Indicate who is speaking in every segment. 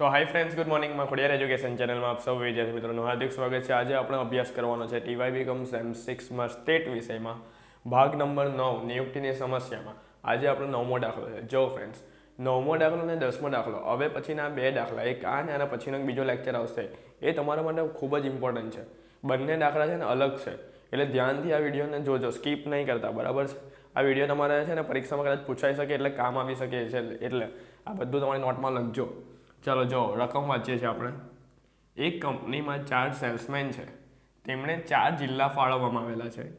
Speaker 1: તો hi friends good મોર્નિંગમાં Khodiyar education ચેનલમાં આપ સૌ વિદ્યાર્થી મિત્રોનું હાર્દિક સ્વાગત છે. આજે આપણે અભ્યાસ કરવાનો છે ટીવાય કમ સેમ સિક્સમાં સ્ટેટ વિષયમાં. ભાગ નંબર નવ, નિયુક્તિની સમસ્યામાં. આજે આપણો નવમો દાખલો છે. જો ફ્રેન્ડ્સ નવમો દાખલો અને દસમો દાખલો, હવે પછીના બે દાખલા, એક આ અને આના પછીનો બીજો લેક્ચર આવશે. એ તમારા માટે ખૂબ જ ઇમ્પોર્ટન્ટ છે. બંને દાખલા છે ને અલગ છે. એટલે ધ્યાનથી આ વિડીયોને જોજો. સ્કીપ નહીં કરતા, બરાબર છે? આ વીડિયો તમારે છે ને પરીક્ષામાં કદાચ પૂછાઈ શકે એટલે કામ આવી શકે છે. એટલે આ બધું તમારી નોટમાં લખજો. ચાલો જો, રકમ વાંચીએ છીએ આપણે. એક કંપનીમાં ચાર સેલ્સમેન છે. તેમણે ચાર જિલ્લા ફાળવવામાં આવેલા છે.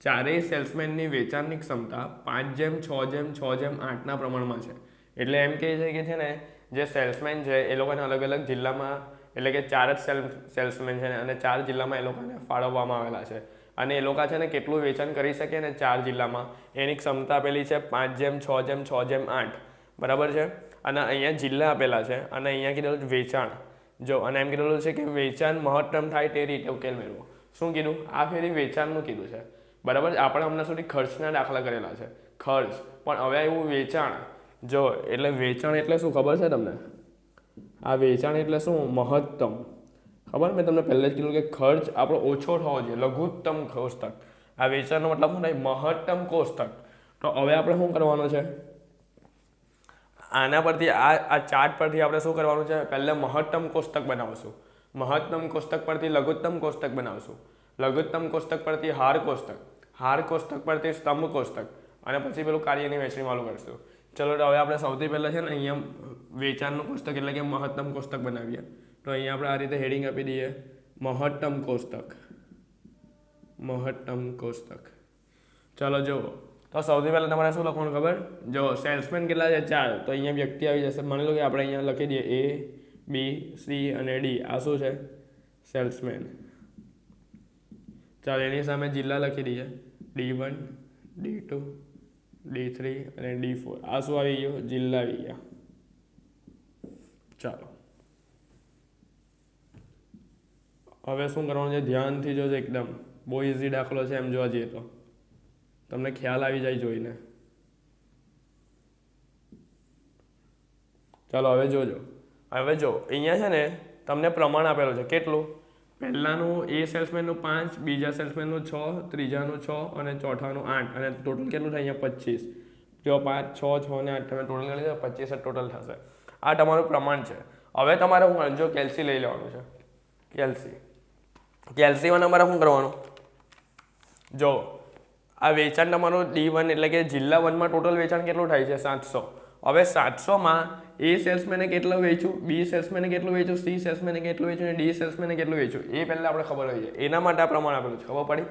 Speaker 1: ચારેય સેલ્સમેનની વેચાણની ક્ષમતા પાંચ જેમ, છ જેમ છ જેમ, આઠના પ્રમાણમાં છે. એટલે એમ કહે છે કે છે ને, જે સેલ્સમેન છે, એ લોકોને અલગ અલગ જિલ્લામાં, એટલે કે ચાર જ સેલ સેલ્સમેન છે અને ચાર જિલ્લામાં એ લોકોને ફાળવવામાં આવેલા છે. અને એ લોકો છે ને, કેટલું વેચાણ કરી શકે ને ચાર જિલ્લામાં? એની ક્ષમતા પેલી છે પાંચ જેમ, છ જેમ છ જેમ, આઠ. બરાબર છે? અને અહીંયા જિલ્લા આપેલા છે અને અહીંયા કીધેલું વેચાણ. જો, અને એમ કીધેલું છે કે વેચાણ મહત્તમ થાય તે રીતે ઉકેલ મેળવો. શું કીધું? આ ફેરી વેચાણનું કીધું છે. બરાબર? આપણે હમણાં સુધી ખર્ચના દાખલા કરેલા છે. ખર્ચ. પણ હવે એવું વેચાણ. જો, એટલે વેચાણ એટલે શું? ખબર છે તમને? આ વેચાણ એટલે શું? મહત્તમ. ખબર? મેં તમને પહેલે જ કીધું કે ખર્ચ આપણો ઓછો થવો જોઈએ. લઘુત્તમ કોષ્ટક. આ વેચાણનો મતલબ શું થાય? મહત્તમ કોષ્ટક. તો હવે આપણે શું કરવાનું છે? આના પરથી આ આ ચાર્ટ પરથી આપણે શું કરવાનું છે? પહેલાં મહત્તમ કોષ્ટક બનાવશું. મહત્તમ કોષ્ટક પરથી લઘુત્તમ કોષ્ટક બનાવશું. લઘુત્તમ કોષ્ટક પરથી હાર કોષ્ટક હાર કોષ્ટક પરથી સ્તંભ કોષ્ટક, અને પછી પેલું કાર્યની વહેંચણી વાળું કરશું. ચલો હવે આપણે સૌથી પહેલાં છે ને અહીંયા વેચાણનું કોષ્ટક એટલે કે મહત્તમ કોષ્ટક બનાવીએ. તો અહીંયા આપણે આ રીતે હેડિંગ આપી દઈએ. મહત્તમ કોષ્ટક મહત્તમ કોષ્ટક. ચાલો જુઓ. તો સૌથી પહેલાં તમારે શું લખવાનું ખબર? જો સેલ્સમેન કેટલા છે? ચાર. તો અહીંયા વ્યક્તિ આવી જશે. માની લો કે આપણે અહીંયા લખી દઈએ એ બી સી અને ડી આ શું છે? સેલ્સમેન ચાલો, એની સામે જિલ્લા લખી દઈએ. D one D two D three અને ડી ફોર આ શું આવી ગયું? જિલ્લા આવી ગયા. ચાલો. હવે શું કરવાનું છે? ધ્યાનથી જોજો એકદમ. બહુ ઇઝી દાખલો છે એમ જોવા જઈએ તો. તમને ખ્યાલ આવી જાય જોઈને. ચાલો, હવે જોજો. હવે જો, અહીંયા છે ને તમને પ્રમાણ આપેલું છે. કેટલું? પહેલાંનું એ સેલ્સમેનનું પાંચ, બીજા સેલ્સમેનનું છ, ત્રીજાનું છ અને ચોથાનું આઠ. અને ટોટલ કેટલું થાય? અહીંયા પચીસ. જો પાંચ, છ છ ને આઠ, તમે ટોટલ કરી પચીસ ટોટલ થશે. આ તમારું પ્રમાણ છે. હવે તમારે કરવાનું? જો કેલ્સી લઈ લેવાનું છે. કેલ્સી. કેલ્સીમાં તમારે શું કરવાનું? જો આ વેચાણ તમારું ડી વન એટલે કે જિલ્લા વનમાં ટોટલ વેચાણ કેટલું થાય છે? સાતસો. હવે સાતસોમાં એ સેલ્સમેને કેટલું વેચ્યું? બી સેલ્સમેને કેટલું વેચ્યું? સી સેલ્સમેને કેટલું વેચ્યું? અને ડી સેલ્સમેને કેટલું વેચ્યું? એ પહેલાં આપણે ખબર હોય છે એના માટે આ પ્રમાણ આપેલું છે. ખબર પડી?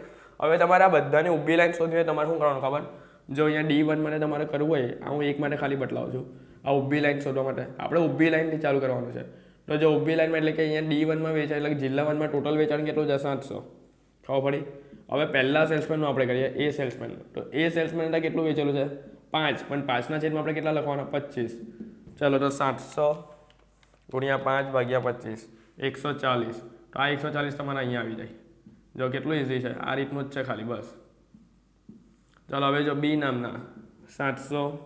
Speaker 1: હવે તમારે આ બધાની ઊભી લાઈન શોધવી હોય તમારે શું કરવાનું ખબર? જો અહીંયા ડી વન માટે તમારે કરવું હોય, આ હું એક માટે ખાલી બતલાવું છું. આ ઊભી લાઈન શોધવા માટે. આપણે ઊભી લાઈનથી ચાલુ કરવાનું છે. તો જો ઊભી લાઈનમાં એટલે કે અહીંયા ડી વનમાં વેચાય, એટલે જિલ્લા વનમાં ટોટલ વેચાણ કેટલું છે સાતસો. ખબર પડી? હવે પહેલાં સેલ્સમેનનું આપણે કરીએ, એ સેલ્સમેનનું તો એ સેલ્સમેન કેટલું વેચેલું છે? પાંચ. પણ પાંચના છેદમાં આપણે કેટલા લખવાના? પચીસ. ચાલો, તો સાતસો ગુણ્યા પાંચ ભાગ્યા પચીસ. એકસો ચાલીસ. તો આ એકસો ચાલીસ તમારે અહીંયા આવી જાય. જો કેટલું ઇઝી છે? આ રીતનું જ છે ખાલી, બસ. ચાલો, હવે જો બી નામના. સાતસો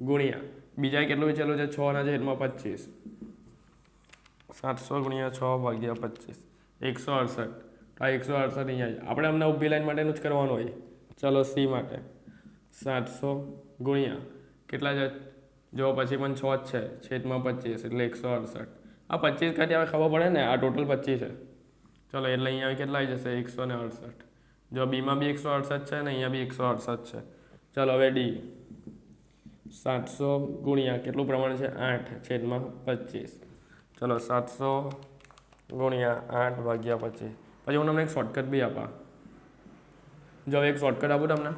Speaker 1: ગુણ્યા. બીજા કેટલું વેચેલું છે? છના છેદમાં પચીસ. સાતસો ગુણ્યા છ ભાગ્યા પચીસ. એકસો અડસઠ. આ એકસો અડસઠ અહીંયા આપણે અમને ઊભી લાઈન માટેનું જ કરવાનું હોય. ચલો સી માટે. સાતસો ગુણ્યા. કેટલા છે? જો પછી પણ છ જ છે. છેદમાં પચીસ એટલે એકસો અડસઠ. આ પચીસ ખાતી હવે ખબર પડે ને, આ ટોટલ પચીસ છે. ચલો એટલે અહીંયા કેટલા આવી જશે? એકસો ને અડસઠ. જો બીમાં બી એકસો અડસઠ છે ને, અહીંયા બી એકસો અડસઠ છે. ચલો હવે ડી. સાતસો ગુણ્યા. કેટલું પ્રમાણ છે? આઠ. છેદમાં પચીસ. ચલો સાતસો ગુણ્યા આઠ ભાગ્યા પચીસ. પછી હું તમને એક શોર્ટકટ બી આપા જો એક શોર્ટકટ આપું તમને.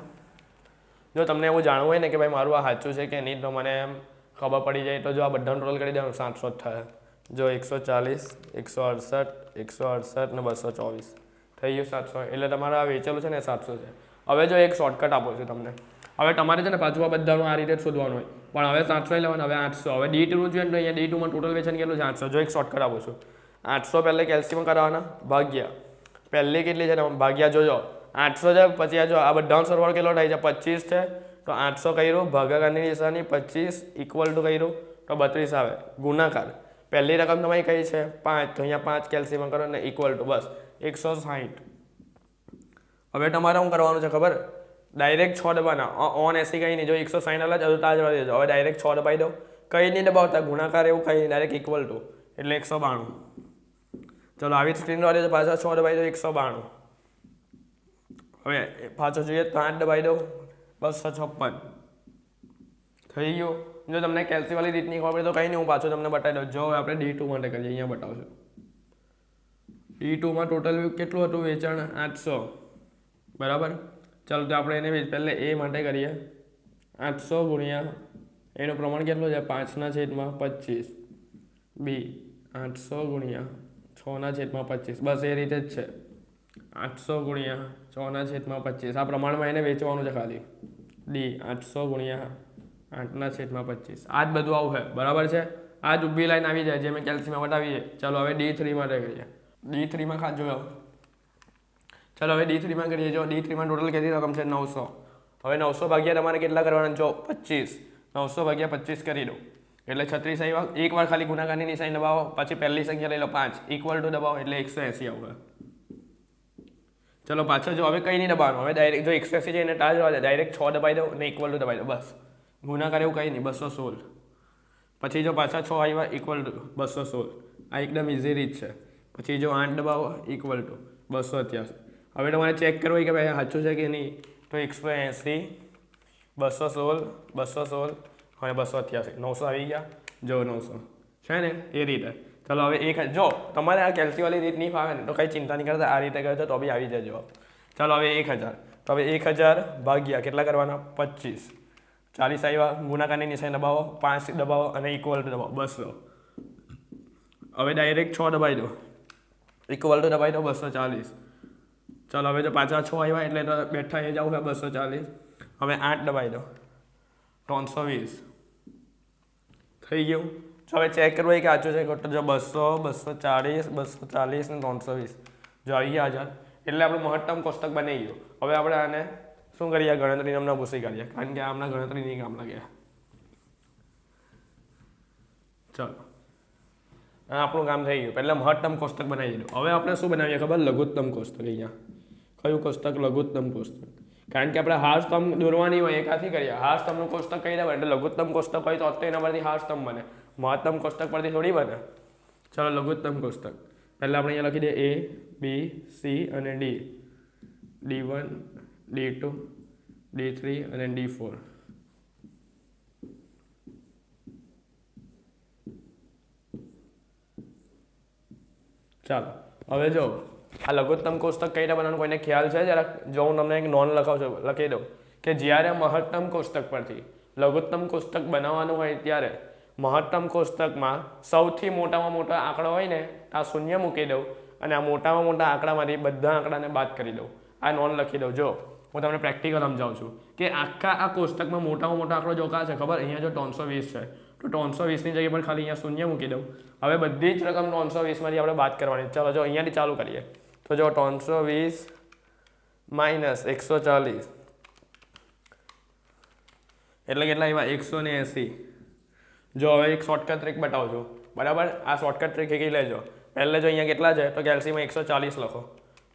Speaker 1: જો તમને એવું જાણવું હોય ને કે ભાઈ મારું આ સાચું છે કે નહીં, તો મને એમ ખબર પડી જાય. તો જો આ બધાનું ટોટલ કરી દેવાનું, સાતસો થાય. જો એકસો ચાલીસ, એકસો અડસઠ એકસો અડસઠ ને બસો ચોવીસ. થઈ ગયું સાતસો. એટલે તમારે આ વેચેલું છે ને સાતસો છે. હવે જો એક શોર્ટકટ આપો છું તમને. હવે તમારે છે ને પાછું આ બધાનું આ રીતે શોધવાનું હોય. પણ હવે સાતસો લેવાનું, હવે આઠસો. હવે ડી ટુનું જોઈએ તો અહીંયા ડી ટુમાં ટોટલ વેચાણ કેટલું છે? આઠસો. જો એક શોર્ટકટ આપું છું. આઠસો પહેલાં કેલ્સીમાં કરાવવાના? ભાગ્યા. પહેલી કેટલી છે ને? ભાગ્યા જોજો. આઠસો છે, પછી આ જો, આ બધાનો સરવાળો કેટલો થાય છે? પચીસ છે. તો આઠસો કર્યું ભાગાકારની નિશાની પચીસ ઇક્વલ ટુ કર્યું. તો બત્રીસ આવે. ગુણાકાર. પહેલી રકમ તમારી કઈ છે? પાંચ. તો અહીંયા પાંચ કેલ્સીમાં કરો ને ઇક્વલ ટુ બસ. એકસો સાહીઠ. હવે તમારે શું કરવાનું છે ખબર? ડાયરેક્ટ છ દબાના ઓન એસી કંઈ નહીં. જો એકસો સાઠ અલગ હજુ તાજ વાળી દેજો. હવે ડાયરેક્ટ છ દબાઈ દો. કંઈ નહીં દબાવતા ગુણાકાર એવું કંઈ નહીં. ડાયરેક્ટ ઇક્વલ ટુ એટલે એકસો બાણું. ચલો, આવી સ્ક્રીન વાળી પાછા છ દબાઈ દો એકસો બાણું. હવે પાછો જોઈએ તો આઠ દબાઈ દો બસો છપ્પન. થઈ ગયું. જો તમને કેલ્સી વાળી રીતની ખબર તો કંઈ નહીં, હું પાછો તમને બતાવી દઉં. જો આપણે ડી ટુ માટે કરીએ, અહીંયા બતાવશું. ડી ટુમાં ટોટલ કેટલું હતું? વેચાણ આઠસો. બરાબર? ચાલો, તો આપણે એને પહેલે એ માટે કરીએ. આઠસો ગુણ્યા, એનું પ્રમાણ કેટલું છે? પાંચના છેદમાં પચીસ. બી આઠસો ગુણ્યા છના છેદમાં પચીસ. બસ એ રીતે જ છે. આઠસો ગુણ્યા છના છેદમાં પચીસ. આ પ્રમાણમાં એને વેચવાનું છે ખાલી. ડી આઠસો ગુણ્યા આઠના છેદમાં પચીસ. આ જ બધું આવું છે. બરાબર છે? આ જ ઊભી લાઈન આવી જાય, જે મેં કેલ્સીમાં બતાવીએ. ચાલો, હવે ડી થ્રી માટે કરીએ ડી થ્રીમાં ખાસ જોયો. ચાલો, હવે ડી થ્રીમાં કરીએ જો ડી થ્રીમાં ટોટલ કેટલી રકમ છે? નવસો. હવે નવસો ભાગ્યા તમારે કેટલા કરવાના જો, પચીસ. નવસો ભાગ્યા પચીસ કરી દો એટલે છત્રીસ આવ્યા એક વાર ખાલી ગુણાકારની નિશાની દબાવો, પછી પહેલી સંખ્યા લઈ લો પાંચ. ઇક્વલ ટુ દબાવો, એટલે એકસો એંસી આવશે ચલો, પાછળ જો હવે કંઈ નહીં દબાવવાનું. હવે ડાયરેક્ટ જો એકસો એંસી છે એને ટાળ જવા દે. ડાયરેક્ટ છ દબાઈ દો અને ઇક્વલ ટુ દબાઈ દો બસ. ગુણાકાર એવું કંઈ નહીં. બસો સોળ. પછી જો પાછા છ આવ્યા ઇક્વલ ટુ બસો સોળ. આ એકદમ ઇઝી રીત છે. પછી જો આઠ દબાવો ઇક્વલ ટુ બસો અત્યાસી હવે તમારે ચેક કરવું હોય કે ભાઈ સાચું છે કે નહીં? તો એકસો એંસી, બસો સોળ બસો સોળ અને બસો અઠ્યાસી નવસો આવી ગયા જો નવસો છે ને એ રીતે ચાલો હવે એક જો તમારે આ કેલ્સીવાળી રીત નહીં ફાવે ને તો કંઈ ચિંતા નહીં કરતા આ રીતે કરજો તો બી આવી જાય જવાબ ચાલો હવે એક હજાર તો હવે એક હજાર ભાગ્યા કેટલા કરવાના પચીસ ચાલીસ આવ્યા ગુણાકારની નિશાની દબાવો પાંચ દબાવો અને ઇક્વલ ટુ દબાવો બસો હવે ડાયરેક્ટ છ દબાઈ દો ઇક્વલ ટુ દબાઈ દો બસો ચાલીસ ચાલો હવે જો પાછા છ આવ્યા એટલે બેઠા એ જાવ બસો ચાલીસ હવે આઠ દબાઈ દો ત્રણસો વીસ. થઈ ગયું? જો હવે ચેક કરવું કે આચું છે ખોટું જો બસો બસો ચાલીસ બસો ચાલીસ ને ત્રણસો વીસ. જો આવી ગયા હજાર એટલે આપણું મહત્તમ કોષ્ટક બની ગયું. હવે આપણે આને શું કરીએ? ગણતરી હમણાં ભૂસી કાઢીએ. કારણ કે હમણાં ગણતરી નહીં કામ લાગે. ચાલો. આપણું કામ થઈ ગયું. પહેલાં મહત્તમ કોષ્ટક બનાવી દીધું. હવે આપણે શું બનાવીએ ખબર? લઘુત્તમ કોષ્ટક અહીંયા. કયું કોષ્ટક? લઘુત્તમ કોષ્ટક. કારણ કે આપણે હાર સ્તંભ દોરવાની હોય, એકાથી કરીએ. હાર સ્તંભનું કોષ્ટક કહી દેવાય એટલે લઘુત્તમ કોષ્ટક હોય તો અત્યારે એના પરથી હાર સ્તંભ બને. મહત્તમ કોષ્ટક પરથી થોડી બને. ચાલો, લઘુત્તમ કોષ્ટક. પહેલાં આપણે અહીંયા લખી દઈએ એ બી સી અને D D one D two D three અને ડી ફોર ચાલો, હવે જો આ લઘુત્તમ કોષ્ટક કઈ રીતે બનાવવાનું કોઈને ખ્યાલ છે? જરાક જો હું તમને એક નોન લખાવ છું, લખી દઉં. કે જ્યારે મહત્તમ કોષ્ટક પરથી લઘુત્તમ કોષ્ટક બનાવવાનું હોય ત્યારે મહત્તમ કોષ્ટકમાં સૌથી મોટામાં મોટા આંકડો હોય ને આ શૂન્ય મૂકી દઉં અને આ મોટામાં મોટા આંકડામાંથી બધા આંકડાને બાદ કરી દઉં. આ નોન લખી દઉં. જો, હું તમને પ્રેક્ટિકલ સમજાવું છું કે આખા આ કોષ્ટકમાં મોટામાં મોટો આંકડો જો કા છે, ખબર? અહીંયા જો ત્રણસો વીસ છે, તો ત્રણસો વીસની જગ્યા પર ખાલી અહીંયા શૂન્ય મૂકી દઉં. હવે બધી જ રકમ ત્રણસો વીસમાંથી આપણે બાદ કરવાની ચાલો, જો અહીંયાથી ચાલુ કરીએ. તો જો ત્રણસો વીસ માઇનસ એકસો ચાલીસ. એટલે કેટલા એવા એકસો ને એંસી. જો હવે એક શોર્ટકટ ટ્રીક બતાવજો. બરાબર? આ શોર્ટકટ ટ્રીક એક લેજો. પહેલે જો અહીંયા કેટલા છે? તો કેલ્સીમાં એકસો ચાલીસ લખો.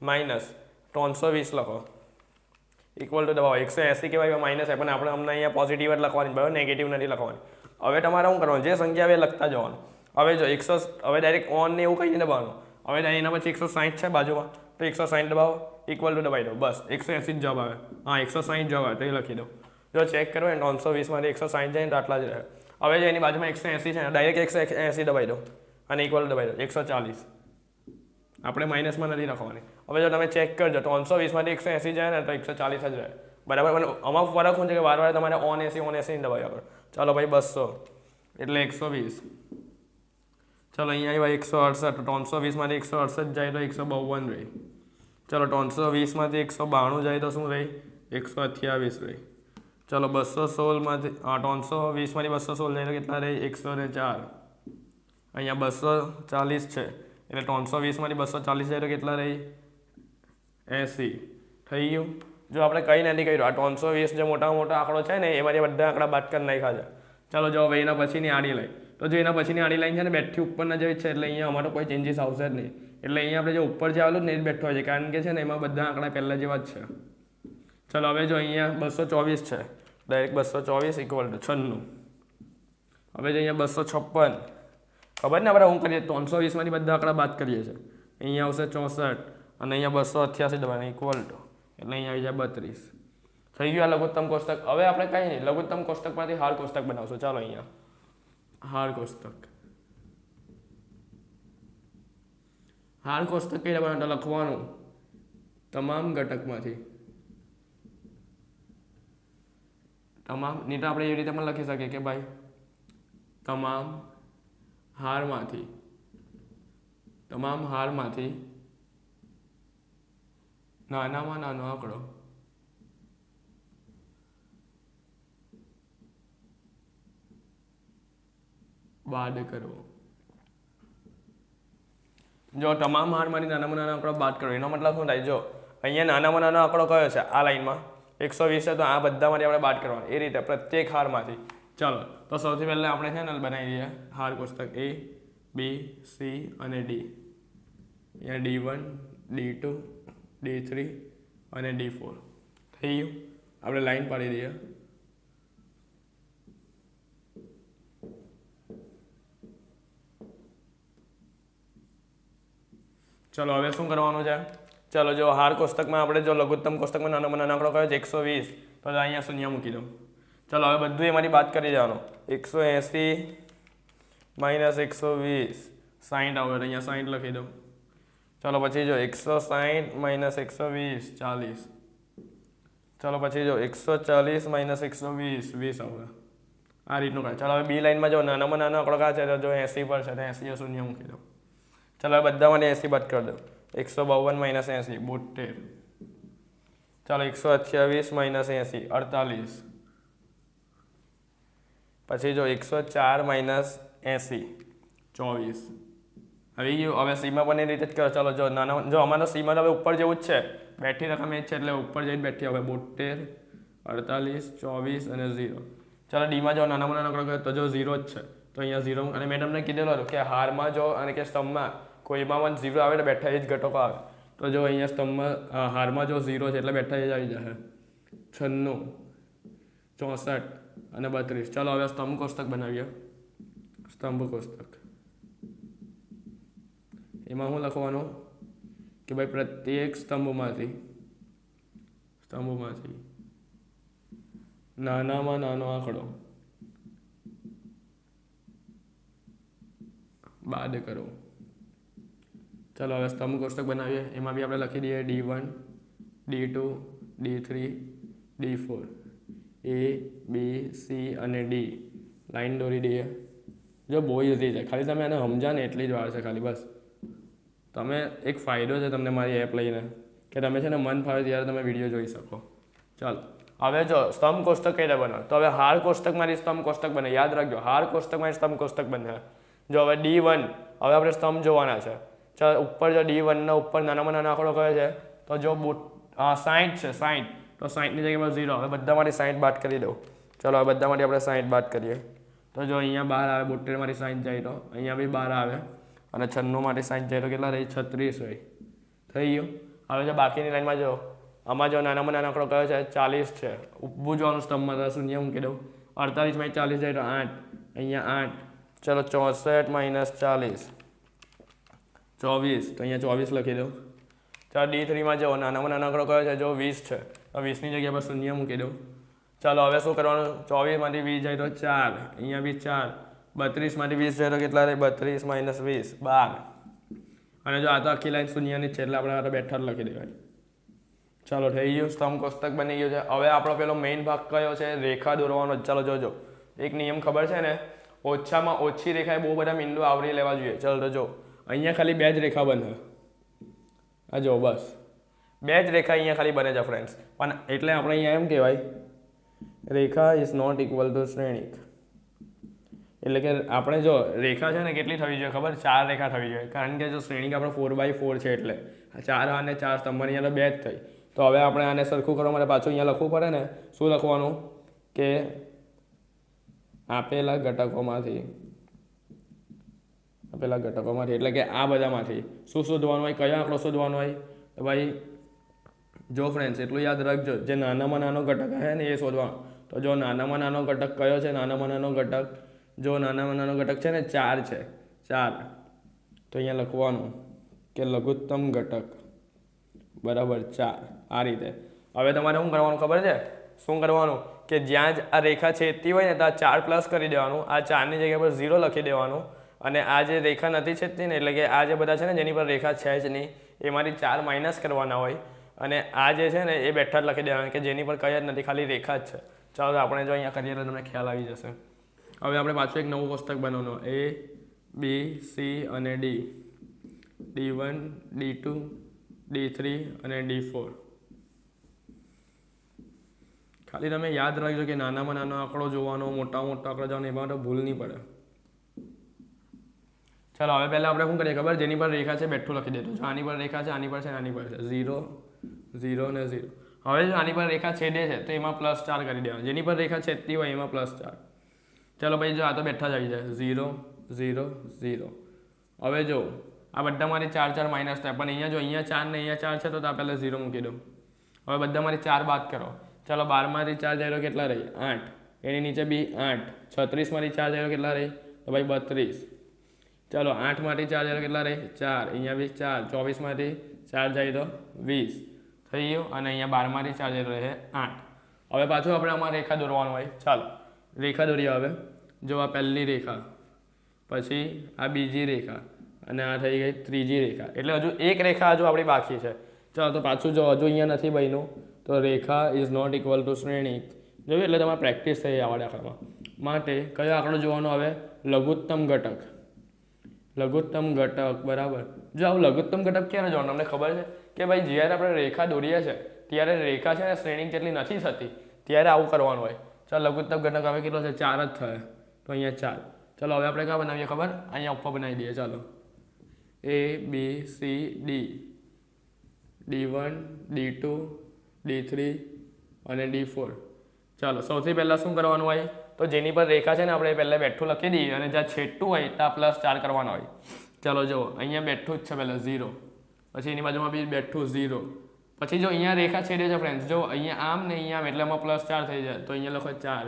Speaker 1: માઇનસ ત્રણસો વીસ લખો. ઇક્વલ ટુ દબાવો. એકસો એંસી કહેવાય માઇનસ પણ આપણે અમને અહીંયા પોઝિટિવ જ લખવાની. બરાબર? નેગેટિવ નથી લખવાની. હવે તમારે શું કરવાનું? જે સંખ્યા હવે લખતા જવાનું. હવે જો એકસો હવે ડાયરેક્ટ ઓન ને એવું કંઈ નહીં દબાવવાનું? હવે એના પછી એકસો સાઠ છે બાજુમાં. તો એકસો સાઠ દબાવો. ઇક્વલ ટુ દબાવી દો. બસ. એકસો એંસી જ જવાબ આવે. હા, એકસો સાઠ જવાબ આવે. તો એ લખી દો. જો ચેક કરો ને ત્રણસો વીસમાંથી એકસો સાઠ જાય તો આટલા જ રહે. હવે જે એની બાજુમાં એકસો એંસી છે ડાયરેક્ટ એકસો એંસી દબાવી દો. અને ઇક્વલ દબાવી દો. એકસો ચાલીસ. આપણે માઇનસમાં નથી રાખવાની. હવે જો તમે ચેક કરજો ત્રણસો વીસમાંથી એકસો એંસી જાય ને, તો એકસો ચાલીસ જ રહે. બરાબર? પણ આમાં ફરક શું છે કે વાર વાર તમારે ઓન એસી ઓન એસી દબાવી આગળ ચાલો ભાઈ, બસો. એટલે એકસો વીસ. ચાલો અહીંયા આવ્યા એકસો અડસઠ, ત્રણસો વીસમાંથી એકસો અડસઠ જાય તો એકસો બાવન રહી. ચલો ત્રણસો વીસમાંથી એકસો બાણું જાય તો શું રહી? એકસો અઠ્યાવીસ રહી. ચાલો બસો સોળમાંથી ત્રણસો વીસમાંથી બસો સોળ જાય તો કેટલા રહી? એકસો ને ચાર. અહીંયા બસો ચાલીસ છે. એટલે ત્રણસો વીસમાંથી બસો ચાલીસ જાય તો કેટલા રહી? એંસી. થઈ ગયું? જો આપણે કંઈ નથી કર્યું, આ ત્રણસો વીસ જે મોટા મોટા આંકડો છે ને, એમાંથી બધા આંકડા બાદ કરી નાખ્યા છે. ચાલો જો હવે એના પછીની આડી લઈ તો જો એના પછીની આડી લાઈન છે ને બેઠી ઉપર જેવી જ છે એટલે અહીંયા અમારો કોઈ ચેન્જીસ આવશે જ નહીં. એટલે અહીંયા આપણે જે ઉપર જે આવેલું ને એ જ બેઠો છે. કારણ કે છે ને એમાં બધા આંકડા પહેલાં જેવા જ છે. ચલો, હવે જો અહીંયા બસો ચોવીસ છે. ડાયરેક્ટ બસો ચોવીસ ઇક્વલ ટુ છન્નું. હવે જો અહીંયા બસો છપ્પન. ખબર ને આપણે હું કરીએ? ત્રણસો વીસમાંથી બધા આંકડા બાદ કરીએ છીએ. અહીંયા આવશે ચોસઠ અને અહીંયા બસો અઠ્યાસી દબાણ ઇક્વલ ટુ એટલે અહીંયા આવી જાય બત્રીસ. થઈ ગયું આ લઘુત્તમ કોષ્ટક. હવે આપણે કંઈ નહીં. લઘુત્તમ કોષ્ટકમાંથી હાર કોષ્ટક બનાવશું. ચાલો અહીંયા. હાર કોષ્ટક હાર કોષ્ટક કઈ બનાવતા લખવાનું તમામ ઘટકમાંથી. તમામ, નહીં તો આપણે એવી રીતે પણ લખી શકીએ કે ભાઈ, તમામ હારમાંથી તમામ હારમાંથી નાનામાં નાનો આંકડો બાદ કરવો. જો તમામ હારમાંથી નાનામાં નાના આંકડો બાદ કરવો એનો મતલબ શું થાય? જો અહીંયા નાનામાં નાનો આંકડો કયો છે? આ લાઈનમાં એકસો વીસ છે તો આ બધામાંથી આપણે બાદ કરવાનો. એ રીતે પ્રત્યેક હારમાંથી. ચાલો, તો સૌથી પહેલાં આપણે છે ને બનાવી દઈએ. હાર કોષ્ટક એ બી સી અને ડી અહીંયા D one D two D three અને ડી ફોર થઈ ગયું? આપણે લાઈન પાડી દઈએ. ચલો, હવે શું કરવાનું છે? ચલો, જો હાર કોષ્ટકમાં આપણે જો લઘુત્તમ કોષ્ટકમાં નાનો નાનો આંકડો કયો છે? એકસો વીસ. તો અહીંયા શૂન્ય મૂકી દઉં. ચલો, હવે બધું એમાંથી બાદ કરી જવાનું એકસો એંસી માઇનસ એકસો વીસ. સાઠ આવે અહીંયા સાઠ લખી દઉં. ચલો, પછી જો એકસો સાઠ માઇનસ એકસો વીસ, ચાલીસ. ચલો, પછી જો એકસો ચાલીસ માઇનસ એકસો વીસ વીસ આવે આ રીતનું કાંઈ ચાલો, હવે બી લાઇનમાં જો નાનામાં નાનો આંકડો કાં છે? તો જો એંસી પર છે, તો એંસી શૂન્ય મૂકી દઉં. ચાલો હવે મને એંસી બાદ કરી દો એકસો બાવન માઇનસ એંસી બોતેર ચાલો, એકસો અઠ્યાવીસ માઇનસ એંસી, અડતાલીસ. પછી જો, એકસો ચાર માઇનસ એંસી, ચોવીસ. આવી ગયું. હવે સીમા પણ એ રીતે જ કરો. ચાલો, જો, નાના, જો, અમારો સીમા તો હવે ઉપર જેવું જ છે. બેઠી રકમ એ જ છે, એટલે ઉપર જઈને બેઠી હવે બોતેર અડતાલીસ, ચોવીસ અને ઝીરો. ચાલો, ડીમાં જો નાનામાં નાનો કરો તો જો ઝીરો જ છે. તો અહીંયા ઝીરો અને મેં તમને કીધેલું હતું કે હારમાં જો અને કે સ્તંભમાં કોઈમાં પણ ઝીરો આવે ને બેઠા જ ઘટકો આવે. તો જો અહીંયા સ્તંભમાં હારમાં જો ઝીરો છે એટલે બેઠા જ આવી જશે. છન્નું, ચોસઠ અને બત્રીસ. ચાલો હવે સ્તંભ કોષ્ટક બનાવીએ. સ્તંભ કોષ્ટક. એમાં શું લખવાનું? કે ભાઈ પ્રત્યેક સ્તંભમાંથી સ્તંભમાંથી નાનામાં નાનો આંકડો બાદ કરો. ચાલો, હવે સ્તંભ કોષ્ટક બનાવીએ. એમાં બી આપણે લખી દઈએ D one, D two, D three, D four. A, B, C અને ડી. લાઈન દોરી દઈએ. જો બહુ ઇઝી છે. ખાલી તમે એને સમજા ને એટલી જ વાર છે ખાલી, બસ. તમે એક ફાયદો છે તમને મારી એપ લઈને, કે તમે છે ને મન ફાવે ત્યારે તમે વીડિયો જોઈ શકો. ચાલો. હવે જો સ્તંભ કોષ્ટક કઈ રીતે બનાવે? તો હવે હાર કોષ્ટકમાંથી સ્તંભ કોષ્ટક બને. યાદ રાખજો, હાર કોષ્ટકમાંથી સ્તંભ કોષ્ટક બને. જો હવે ડી વન, હવે આપણે સ્તંભ જોવાના છે. ચાલો ઉપર જો ડી વનના ઉપર નાનામાં નાનો આંકડો કયો છે, તો જો સાઠ છે સાઠ તો સાઠની જગ્યાએ ઝીરો હવે બધામાંથી સાઠ બાદ કરી દઉં. ચલો, હવે બધામાંથી આપણે સાઠ બાદ કરીએ. તો જો અહીંયા બાર આવે બોતેરમાંથી સાઠ જાય તો. અહીંયા બી બાર આવે. અને છન્નુંમાંથી સાઠ જાય તો કેટલા રહી? છત્રીસ હોય. થઈ ગયું? હવે જો બાકીની લાઈનમાં જો, આમાં જો નાનામાં નાનો આંકડો કયો છે, ચાલીસ છે. ઉભું જોવાનું સ્તંભમાં શૂન્ય મૂકી દઉં. અડતાલીસમાં ચાલીસ જાય તો આઠ. અહીંયા આઠ. ચલો, ચોસઠ માઇનસ ચાલીસ. ચોવીસ. તો અહીંયા ચોવીસ લખી દઉં. ચાલો ડી થ્રીમાં જો નાનામાં નાનો આંકડો કયો છે? જો વીસ છે. તો વીસની જગ્યા પર શૂન્ય મૂકી દઉં. ચાલો, હવે શું કરવાનું? ચોવીસમાંથી વીસ જાય તો ચાર. અહીંયા બી ચાર. બત્રીસમાંથી વીસ જાય તો કેટલા રહે બત્રીસ માઇનસ વીસ. બાર. અને જો આ તો આખી લાઈન શૂન્યની છે, એટલે આપણે આ તો બેઠા લખી દેવાય ચાલો, થઈ ગયું. સ્તંભ કોષ્ટક બની ગયું છે. હવે આપણો પેલો મેઇન ભાગ કયો છે? રેખા દોરવાનો. ચાલો, જોજો. એક નિયમ ખબર છે ને? ઓછામાં ઓછી રેખાએ બહુ બધા મીંડું આવરી લેવા જોઈએ. ચાલો જો. અહીંયા ખાલી બે જ રેખા બને આ જો, બસ. બે જ રેખા અહીંયા ખાલી બને છે ફ્રેન્ડ્સ પણ એટલે આપણે અહીંયા એમ કહેવાય, રેખા ઇઝ નોટ ઇક્વલ ટુ શ્રેણિક. એટલે કે આપણે જો, રેખા છે ને કેટલી થવી જોઈએ ખબર? ચાર રેખા થવી જોઈએ. કારણ કે જો શ્રેણિક આપણે ફોર બાય ફોર છે એટલે. ચાર અને ચાર સ્તંભ અહીંયા બે જ થઈ. તો હવે આપણે આને સરખું કરવા માટે પાછું અહીંયા લખવું પડે ને? શું લખવાનું? કે આપેલા ઘટકોમાંથી પેલા ઘટકોમાંથી. એટલે કે આ બધામાંથી. શું શોધવાનું હોય, કયો આંકડો શોધવાનો હોય? તો ભાઈ, જો ફ્રેન્ડ્સ એટલું યાદ રાખજો. જે નાનામાં નાનો ઘટક હે ને એ શોધવાનો તો જો નાનામાં નાનો ઘટક કયો છે? નાનામાં નાનો ઘટક. જો નાનામાં નાનો ઘટક છે ને ચાર છે. ચાર. તો અહીંયા લખવાનું કે લઘુત્તમ ઘટક. બરાબર, ચાર. આ રીતે. હવે તમારે શું કરવાનું ખબર છે? શું કરવાનું? કે જ્યાં જ આ રેખા છેદતી હોય ને ત્યાં ચાર પ્લસ કરી દેવાનું. આ ચારની જગ્યા પર ઝીરો લખી દેવાનું. અને આ જે રેખા નથી છેદતી ને, એટલે કે આ જે બધા છે ને, જેની પર રેખા છે જ નહીં એમાંથી ચાર માઇનસ કરવાના હોય. અને આ જે છે ને, એ બેઠા જ લખી દેવાના કે જેની પર કઈ જ નથી, ખાલી રેખા જ છે. ચાલો આપણે જો અહીંયા કરીએ તો તમને ખ્યાલ આવી જશે. હવે આપણે પાછું એક નવું પુસ્તક બનાવવાનું એ બી સી અને D D one D two D three અને ડી ફોર ખાલી તમે યાદ રાખજો કે નાનામાં નાનો આંકડો જોવાનો મોટા મોટા આંકડો જોવાનો, એમાં તો ભૂલ નહીં પડે. ચાલો, હવે પહેલાં આપણે શું કરીએ? ખબર? જેની પર રેખા છે, બેઠું લખી દેતું આની પર રેખા છે, આની પર છે, આની પર છે. ઝીરો ઝીરો ને ઝીરો. હવે જો આની પર રેખા છેદે છે, તો એમાં પ્લસ ચાર કરી દેવાનું. જેની પર રેખા છેદતી હોય, એમાં પ્લસ ચાર. ચાલો ભાઈ, જો આ તો બેઠા જ આવી જાય. Zero zero zero. હવે જો, આ બધા મારી ચાર ચાર માઇનસ થાય. પણ અહીંયા જો, અહીંયા ચાર ને અહીંયા ચાર છે, તો આ પહેલાં ઝીરો મૂકી દો હવે બધા મારી ચાર બાદ કરો. ચાલો, બારમાંથી ચાર જાય કેટલા રહી? આઠ. એની નીચે બી આઠ. છત્રીસમાંથી ચાર જાય કેટલા રહી? તો ભાઈ બત્રીસ. ચાલો આઠમાંથી ચાર જાય કેટલા રહે? ચાર. અહીંયા વીસ, ચાર. ચોવીસમાંથી ચાર જાય તો વીસ. થઈ ગયું? અને અહીંયા બારમાંથી ચાર જાય રહે આઠ. હવે પાછું આપણે આમાં રેખા દોરવાનું હોય. ચાલો. રેખા દોરીએ હવે. જો આ પહેલી રેખા, પછી આ બીજી રેખા, અને આ થઈ ગઈ ત્રીજી રેખા. એટલે હજુ એક રેખા હજુ આપણી બાકી છે. ચાલો, તો પાછું જો હજુ અહીંયા નથી બન્યું, તો રેખા ઇઝ નોટ ઇક્વલ ટુ શ્રેણી. જોયું? એટલે તમારે પ્રેક્ટિસ થઈ આવડે આખરમાં માટે કયો આંકડો જોવાનો હવે? લઘુત્તમ ઘટક. લઘુત્તમ ઘટક, બરાબર. જો આવું લઘુત્તમ ઘટક ક્યારે જોવાનું? તમને ખબર છે કે ભાઈ જ્યારે આપણે રેખા દોરીએ છીએ ત્યારે રેખા છે ને શ્રેણી જેટલી નથી થતી, ત્યારે આવું કરવાનું હોય. ચાલ, લઘુત્તમ ઘટક હવે કેટલો છે? ચાર જ થયો. તો અહીંયા ચાર. ચાલો, હવે આપણે ક્યાં બનાવીએ ખબર? અહીંયા ઉપર બનાવી દઈએ. ચાલો. A B C D D one D two D three અને ડી ફોર ચાલો, સૌથી પહેલાં શું કરવાનું હોય? તો જેની પર રેખા છે ને આપણે પહેલાં બેઠું લખી દઈએ અને જ્યાં છેટું હોય ત્યાં પ્લસ ચાર કરવાનો હોય. ચાલો જુઓ, અહીંયા બેઠું જ છે પહેલાં ઝીરો પછી એની બાજુમાં બી બેઠું ઝીરો પછી જો અહીંયા રેખા છેડે છે ફ્રેન્ડ્સ જો અહીંયા આમ ને અહીંયા આમ, એટલે એમાં પ્લસ ચાર થઈ જાય. તો અહીંયા લખો ચાર.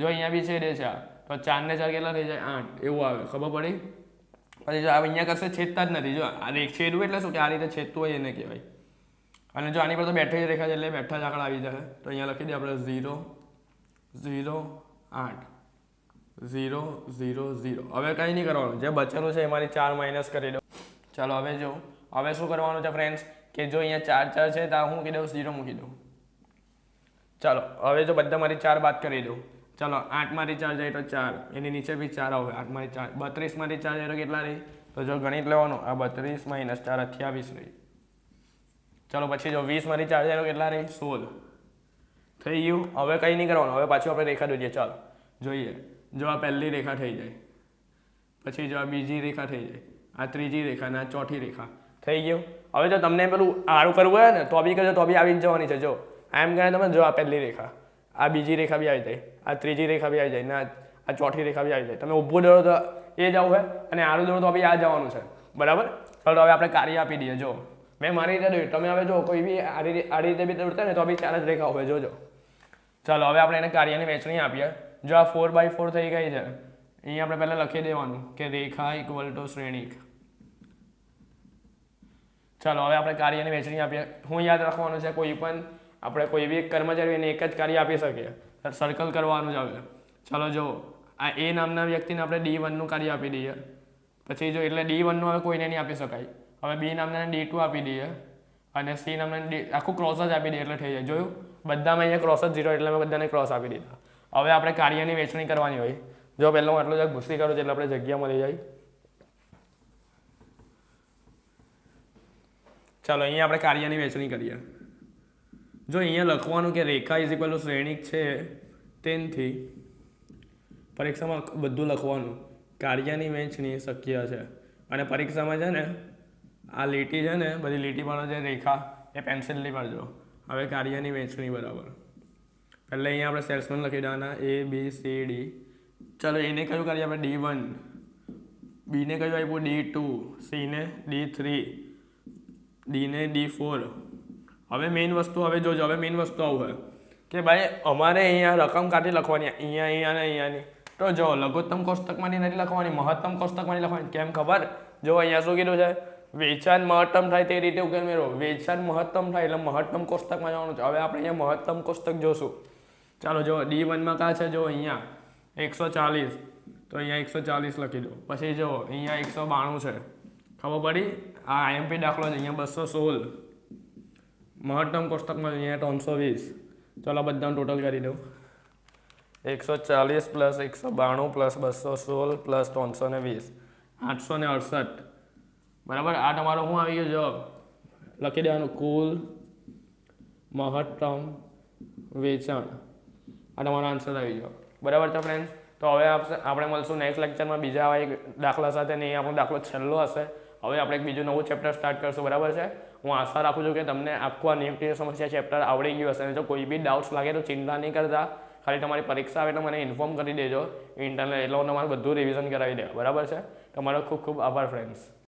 Speaker 1: જો અહીંયા બી છેડે છે તો ચાર ને ચાર કેટલા થઈ જાય? આઠ. એવું આવે, ખબર પડી? પછી જો અહીંયા કશે છેદતા જ નથી. જો આ રેખ છેડવું એટલે શું કે આ રીતે છેદતું હોય એને કહેવાય. અને જો આની પર તો બેઠી જ રેખા છે એટલે બેઠા જ આંકડા આવી જશે. તો અહીંયા લખી દઈએ આપણે ઝીરો ઝીરો આઠ. Zero zero zero. હવે કંઈ નહીં કરવાનું. જે બચેલું છે એમાંથી ચાર માઇનસ કરી દો. ચાલો, હવે જો. હવે શું કરવાનું છે ફ્રેન્ડ્સ કે જો અહીંયા ચાર ચાર છે, તો હું કહી દઉં ઝીરો મૂકી દઉં. ચાલો, હવે જો બધા મારી ચાર બાદ કરી દઉં. ચાલો આઠમાંથી ચાર જાય તો ચાર. એની નીચે બી ચાર આવે. આઠમાંથી ચાર. બત્રીસમાંથી ચાર જાય તો કેટલા રહી? તો જો ગણિત લેવાનું, આ બત્રીસ માઇનસ ચાર અઠ્યાવીસ રહી. ચાલો, પછી જો વીસમાંથી ચાર જાય તો કેટલા રહી? સોળ. થઈ ગયું. હવે કંઈ નહીં કરવાનું. હવે પાછું આપણે રેખા દોરીએ. ચાલો. જોઈએ. જો આ પહેલી રેખા થઈ જાય. પછી જો આ બીજી રેખા થઈ જાય. આ ત્રીજી રેખા અને આ ચોથી રેખા. થઈ ગયું? હવે જો તમને પેલું આડું કરવું હોય ને, તો બી કરજો, તો બી આવી જ જવાની છે. જો. એમ કહે તમે જો આ પહેલી રેખા. આ બીજી રેખા બી આવી જાય. આ ત્રીજી રેખા બી આવી જાય. ને આ ચોથી રેખા બી આવી જાય. તમે ઊભું દોડો તો એ જવું હોય અને આડું દોડો તો બી આ જવાનું છે. બરાબર? ચાલો, હવે આપણે કાર્ય આપી દઈએ. જો. મેં મારી રીતે દોર્યું તમે હવે જો કોઈ બી આડી આડી રીતે બી દોરતા ને, તો બી ચાર જ રેખા હોય. જોજો. ચાલો, હવે આપણે એને કાર્યની વહેંચણી આપીએ. જો આ ફોર બાય ફોર થઈ ગઈ છે અહીં આપણે પહેલાં લખી દેવાનું કે રેખા ઇક્વલ ટુ શ્રેણીક ચાલો, હવે આપણે કાર્યની વહેંચણી આપીએ. હું યાદ રાખવાનું છે, કોઈ પણ આપણે કોઈ બી એક કર્મચારી એને એક જ કાર્ય આપી શકીએ. સર્કલ કરવાનું જ આવે. ચાલો જો આ એ નામના વ્યક્તિને આપણે ડી વનનું કાર્ય આપી દઈએ. પછી જો એટલે ડી વનનું હવે કોઈને નહીં આપી શકાય. હવે બી નામના ડી ટુ આપી દઈએ. અને સી અમને આખું ક્રોસ જ આપી દે એટલે થઈ જાય. જોયું? બધામાં અહીંયા ક્રોસ જ ઝીરો એટલે મેં બધાને ક્રોસ આપી દીધા. હવે આપણે કાર્યની વેચણી કરવાની હોય. જો પહેલાં હું આટલું જ ભૂસી કરું છું એટલે આપણે જગ્યા મળી જાય. ચાલો, અહીંયા આપણે કાર્યની વેચણી કરીએ. જો અહીંયા લખવાનું કે રેખા ઇઝ ઇક્વલ શ્રેણિક છે, તેનથી પરીક્ષામાં બધું લખવાનું. કાર્યની વહેંચણી શક્ય છે. અને પરીક્ષામાં છે ને આ લીટી છે ને, બધી લીટી પર જે રેખા, એ પેન્સિલની પાડજો હવે કાર્યની વહેંચણી બરાબર. એટલે અહીંયા આપણે સેલ્સમેન લખી દેવાના એ બી સી ડી ચાલો એને કયું કરીએ આપણે? ડી વન બીને કયું આપ્યું? ડી ટુ સીને ડી થ્રી ડીને ડી ફોર હવે મેઇન વસ્તુ હવે જોજો, હવે મેઇન વસ્તુ આવું હોય. કે ભાઈ, અમારે અહીંયા રકમ કાઢી લખવાની? અહીંયા અહીંયા ને અહીંયાની તો જો, લઘુત્તમ કોષ્ટકમાંથી નથી લખવાની, મહત્તમ કોષ્ટકમાંથી લખવાની. કેમ ખબર? જો અહીંયા શું કીધું છે? વેચાણ મહત્તમ થાય તે રીતે ઉકેલ મેળવો. વેચાણ મહત્તમ થાય એટલે મહત્તમ કોષ્ટકમાં જવાનું છે. હવે આપણે અહીંયા મહત્તમ કોષ્ટક જોશું. ચાલો જો ડી વનમાં કાં છે? જો અહીંયા એકસો ચાલીસ. તો અહીંયા એકસો ચાલીસ લખી દો. પછી જો અહીંયા એકસો બાણું છે. ખબર પડી? આ આઈએમપી દાખલો છે, અહીંયા બસો સોળ. મહત્તમ કોષ્ટકમાં અહીંયા ત્રણસો વીસ. ચાલો બધાનું ટોટલ કરી દઉં. એકસો ચાલીસ પ્લસ એકસો બાણું પ્લસ બસો સોળ પ્લસ ત્રણસો ને વીસ. આઠસો ને અડસઠ. બરાબર? આ તમારો શું આવી ગયો જવાબ? લખી દેવાનું, કુલ મહત્તમ વેચાણ. આ તમારો આન્સર આવી ગયો. બરાબર છે ફ્રેન્ડ્સ તો હવે આપણે મળશું નેક્સ્ટ લેક્ચરમાં બીજા આવા એક દાખલા સાથે ને એ આપણો દાખલો છેલ્લો હશે. હવે આપણે એક બીજું નવું ચેપ્ટર સ્ટાર્ટ કરશું. બરાબર છે? હું આશા રાખું છું કે તમને આખું આ નિયુક્તિની સમસ્યા ચેપ્ટર આવડી ગયું હશે. અને જો કોઈ બી ડાઉટ્સ લાગે તો ચિંતા નહીં કરતા. ખાલી તમારી પરીક્ષા આવે તો મને ઇન્ફોર્મ કરી દેજો. ઇન્ટરનેટ એટલે હું તમારું બધું રિવિઝન કરાવી દે બરાબર છે? તમારો ખૂબ ખૂબ આભાર ફ્રેન્ડ્સ